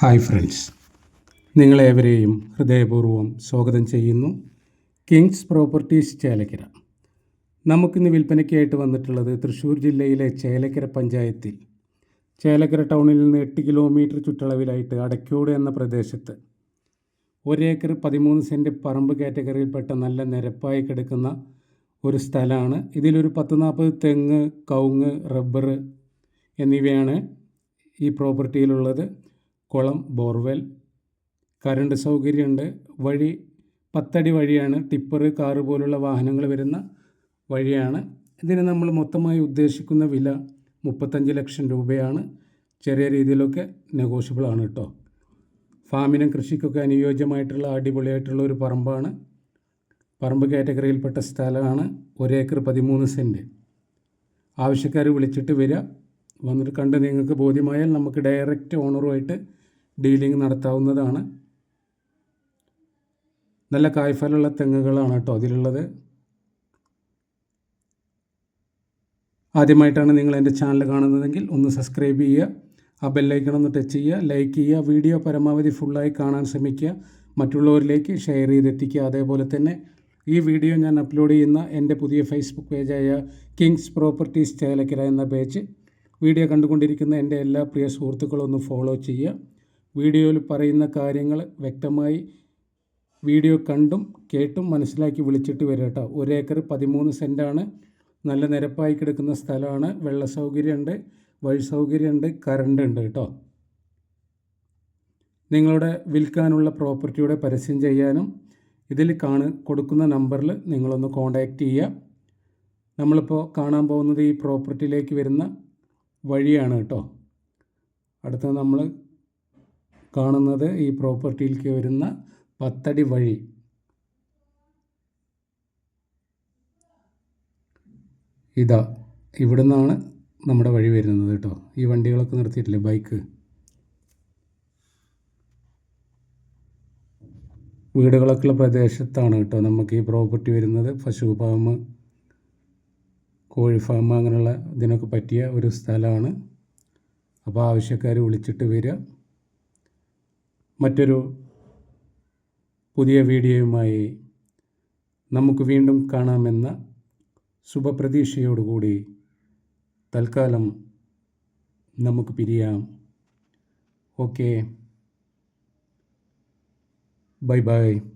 Hi friends. നിങ്ങളേവരെയും ഹൃദയപൂർവം സ്വാഗതം ചെയ്യുന്നു. Kings properties Chelakkara. നമുക്കിന്ന് വിൽപ്പനയ്ക്കായിട്ട് വന്നിട്ടുള്ളത് തൃശ്ശൂർ ജില്ലയിലെ ചേലക്കര പഞ്ചായത്തിൽ. ചേലക്കര ടൗണിൽ നിന്ന് എട്ട് കിലോമീറ്റർ ചുറ്റളവിലായിട്ട് അടയ്ക്കോട് എന്ന പ്രദേശത്ത് ഒരേക്കർ പതിമൂന്ന് സെന്റ് പറമ്പ് കാറ്റഗറിയിൽപ്പെട്ട നല്ല നിരപ്പായി കിടക്കുന്ന ഒരു സ്ഥലമാണ്. ഇതിലൊരു പത്ത് നാൽപ്പത് തെങ്ങ് കവുങ്ങ് റബ്ബർ എന്നിവയാണ് ഈ പ്രോപ്പർട്ടിയിലുള്ളത്. കുളം ബോർവെൽ കറണ്ട് സൗകര്യമുണ്ട്. വഴി പത്തടി വഴിയാണ്. ടിപ്പർ കാറ് പോലുള്ള വാഹനങ്ങൾ വരുന്ന വഴിയാണ്. ഇതിന് നമ്മൾ മൊത്തമായി ഉദ്ദേശിക്കുന്ന വില മുപ്പത്തഞ്ച് ലക്ഷം രൂപയാണ്. ചെറിയ രീതിയിലൊക്കെ നെഗോഷ്യബിൾ ആണ് കേട്ടോ ഫാമിനും കൃഷിക്കൊക്കെ അനുയോജ്യമായിട്ടുള്ള അടിപൊളിയായിട്ടുള്ള ഒരു പറമ്പാണ്. പറമ്പ് കാറ്റഗറിയിൽപ്പെട്ട സ്ഥലമാണ്. ഒരേക്കർ പതിമൂന്ന് സെന്റ് ആവശ്യക്കാർ വിളിച്ചിട്ട് വരിക വന്നിട്ട് കണ്ട് നിങ്ങൾക്ക് ബോധ്യമായാൽ നമുക്ക് ഡയറക്റ്റ് ഓണറുമായിട്ട് ഡീലിംഗ് നടത്താവുന്നതാണ്. നല്ല കായ്ഫലമുള്ള തെങ്ങുകളാണ് കേട്ടോ അതിലുള്ളത്. ആദ്യമായിട്ടാണ് നിങ്ങൾ എന്റെ ചാനൽ കാണുന്നതെങ്കിൽ ഒന്ന് സബ്സ്ക്രൈബ് ചെയ്യുക ആ ബെല്ലൈക്കൺ ഒന്ന് ടച്ച് ചെയ്യുക ലൈക്ക് ചെയ്യുക വീഡിയോ പരമാവധി ഫുള്ളായി കാണാൻ ശ്രമിക്കുക. മറ്റുള്ളവരിലേക്ക് ഷെയർ ചെയ്തെത്തിക്കുക. അതേപോലെ തന്നെ ഈ വീഡിയോ ഞാൻ അപ്ലോഡ് ചെയ്യുന്ന എന്റെ പുതിയ ഫേസ്ബുക്ക് പേജായ കിങ്സ് പ്രോപ്പർട്ടീസ് ചേലക്കര എന്ന പേജ് വീഡിയോ കണ്ടുകൊണ്ടിരിക്കുന്ന എന്റെ എല്ലാ പ്രിയ സുഹൃത്തുക്കളും ഒന്ന് ഫോളോ ചെയ്യുക. വീഡിയോയിൽ പറയുന്ന കാര്യങ്ങൾ വ്യക്തമായി വീഡിയോ കണ്ടും കേട്ടും മനസ്സിലാക്കി വിളിച്ചിട്ട് വരിക കേട്ടോ. ഒരേക്കർ പതിമൂന്ന് സെന്റാണ്. നല്ല നിരപ്പായി കിടക്കുന്ന സ്ഥലമാണ്. വെള്ള സൗകര്യമുണ്ട് വഴി സൗകര്യമുണ്ട് കറണ്ട് ഉണ്ട് കേട്ടോ. നിങ്ങളുടെ വിൽക്കാനുള്ള പ്രോപ്പർട്ടിയുടെ പരസ്യം ചെയ്യാനും ഇതിൽ കാണ് കൊടുക്കുന്ന നമ്പറിൽ നിങ്ങളൊന്ന് കോൺടാക്റ്റ് ചെയ്യുക. നമ്മളിപ്പോൾ കാണാൻ പോകുന്നത് ഈ പ്രോപ്പർട്ടിയിലേക്ക് വരുന്ന വഴിയാണ് കേട്ടോ. അടുത്ത നമ്മൾ കാണുന്നത് ഈ പ്രോപ്പർട്ടിയിലേക്ക് വരുന്ന പത്തടി വഴി. ഇതാ ഇവിടെ നിന്നാണ് നമ്മുടെ വഴി വരുന്നത് കേട്ടോ. ഈ വണ്ടികളൊക്കെ നിർത്തിയിട്ടില്ലേ ബൈക്ക്? വീടുകളൊക്കെ ഉള്ള പ്രദേശത്താണ് കേട്ടോ നമുക്ക് ഈ പ്രോപ്പർട്ടി വരുന്നത്. പശു ഫാം കോഴി ഫാം അങ്ങനെയുള്ള ഇതിനൊക്കെ പറ്റിയ ഒരു സ്ഥലമാണ്. അപ്പോൾ ആവശ്യക്കാർ വിളിച്ചിട്ട് വരിക. മറ്റൊരു പുതിയ വീഡിയോയുമായി നമുക്ക് വീണ്ടും കാണാമെന്ന ശുഭപ്രതീക്ഷയോടുകൂടി തൽക്കാലം നമുക്ക് പിരിയാം. ഓക്കെ. Bye bye.